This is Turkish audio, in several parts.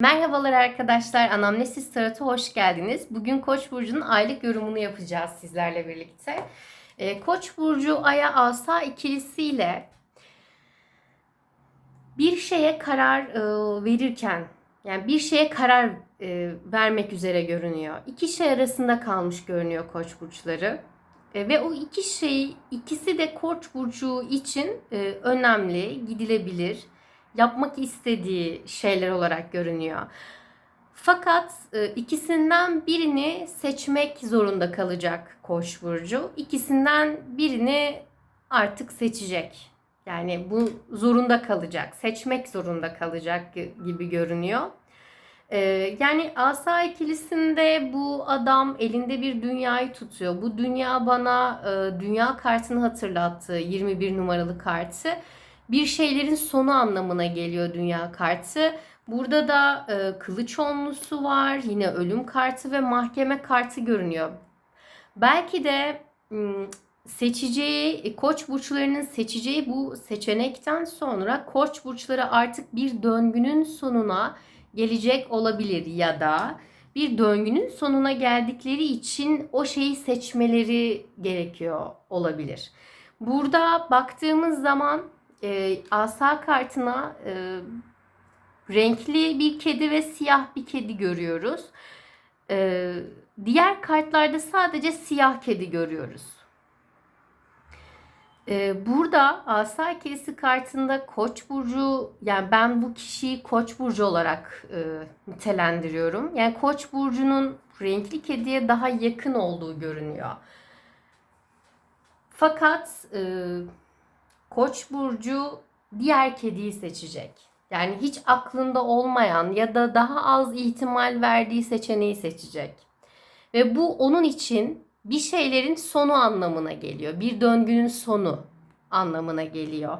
Merhabalar arkadaşlar, Anamnesis Tarot'a hoş geldiniz. Bugün Koç burcunun aylık yorumunu yapacağız sizlerle birlikte. Ee, Koç burcu Ay'a Asa ikilisiyle bir şeye karar e, verirken, yani bir şeye karar e, vermek üzere görünüyor. İki şey arasında kalmış görünüyor Koç burçları. E, ve o iki şey, ikisi de Koç burcu için önemli, gidilebilir yapmak istediği şeyler olarak görünüyor. Fakat e, ikisinden birini seçmek zorunda kalacak Koç burcu. İkisinden birini artık seçecek. Yani bu zorunda kalacak, seçmek zorunda kalacak gibi görünüyor. E, yani asa ikilisinde bu adam elinde bir dünyayı tutuyor. Bu dünya bana e, dünya kartını hatırlattı. 21 numaralı kartı bir şeylerin sonu anlamına geliyor dünya kartı. Burada da e, kılıç onlusu var. Yine ölüm kartı ve mahkeme kartı görünüyor. Belki de seçeceği, e, koç burçlarının seçeceği bu seçenekten sonra koç burçları artık bir döngünün sonuna gelecek olabilir ya da bir döngünün sonuna geldikleri için o şeyi seçmeleri gerekiyor olabilir. Burada baktığımız zaman e, asa kartına e, renkli bir kedi ve siyah bir kedi görüyoruz. E, diğer kartlarda sadece siyah kedi görüyoruz. E, burada asa ikilisi kartında koç burcu yani ben bu kişiyi koç burcu olarak e, nitelendiriyorum. Yani koç burcunun renkli kediye daha yakın olduğu görünüyor. Fakat e, Koç burcu diğer kediyi seçecek. Yani hiç aklında olmayan ya da daha az ihtimal verdiği seçeneği seçecek. Ve bu onun için bir şeylerin sonu anlamına geliyor. Bir döngünün sonu anlamına geliyor.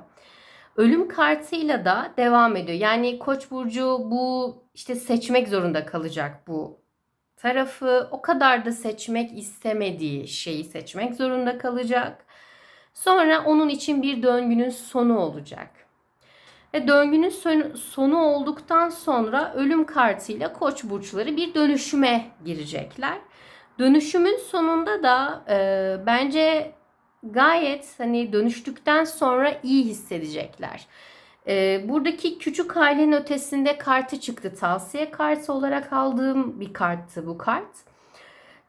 Ölüm kartıyla da devam ediyor. Yani Koç burcu bu işte seçmek zorunda kalacak bu tarafı. O kadar da seçmek istemediği şeyi seçmek zorunda kalacak. Sonra onun için bir döngünün sonu olacak. Ve döngünün sonu olduktan sonra ölüm kartıyla koç burçları bir dönüşüme girecekler. Dönüşümün sonunda da e, bence gayet hani dönüştükten sonra iyi hissedecekler. E, buradaki küçük ailenin ötesinde kartı çıktı. Tavsiye kartı olarak aldığım bir karttı bu kart.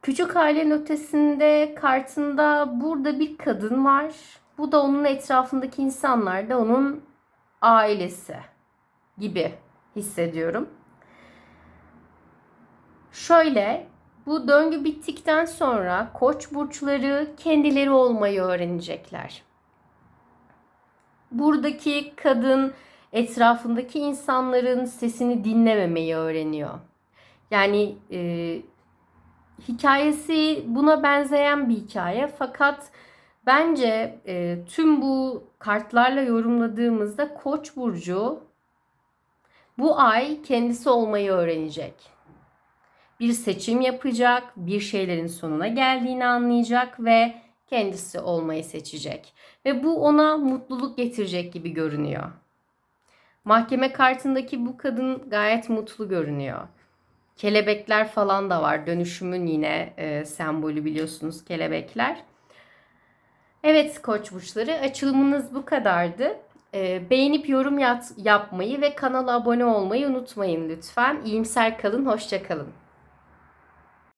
Küçük ailenin ötesinde kartında burada bir kadın var. Bu da onun etrafındaki insanlar da onun ailesi gibi hissediyorum. Şöyle bu döngü bittikten sonra koç burçları kendileri olmayı öğrenecekler. Buradaki kadın etrafındaki insanların sesini dinlememeyi öğreniyor. Yani e, hikayesi buna benzeyen bir hikaye fakat bence e, tüm bu kartlarla yorumladığımızda Koç burcu bu ay kendisi olmayı öğrenecek. Bir seçim yapacak, bir şeylerin sonuna geldiğini anlayacak ve kendisi olmayı seçecek. Ve bu ona mutluluk getirecek gibi görünüyor. Mahkeme kartındaki bu kadın gayet mutlu görünüyor. Kelebekler falan da var. Dönüşümün yine e, sembolü biliyorsunuz kelebekler. Evet koç burçları açılımınız bu kadardı. E, beğenip yorum yap- yapmayı ve kanala abone olmayı unutmayın lütfen. İyimser kalın, hoşça kalın.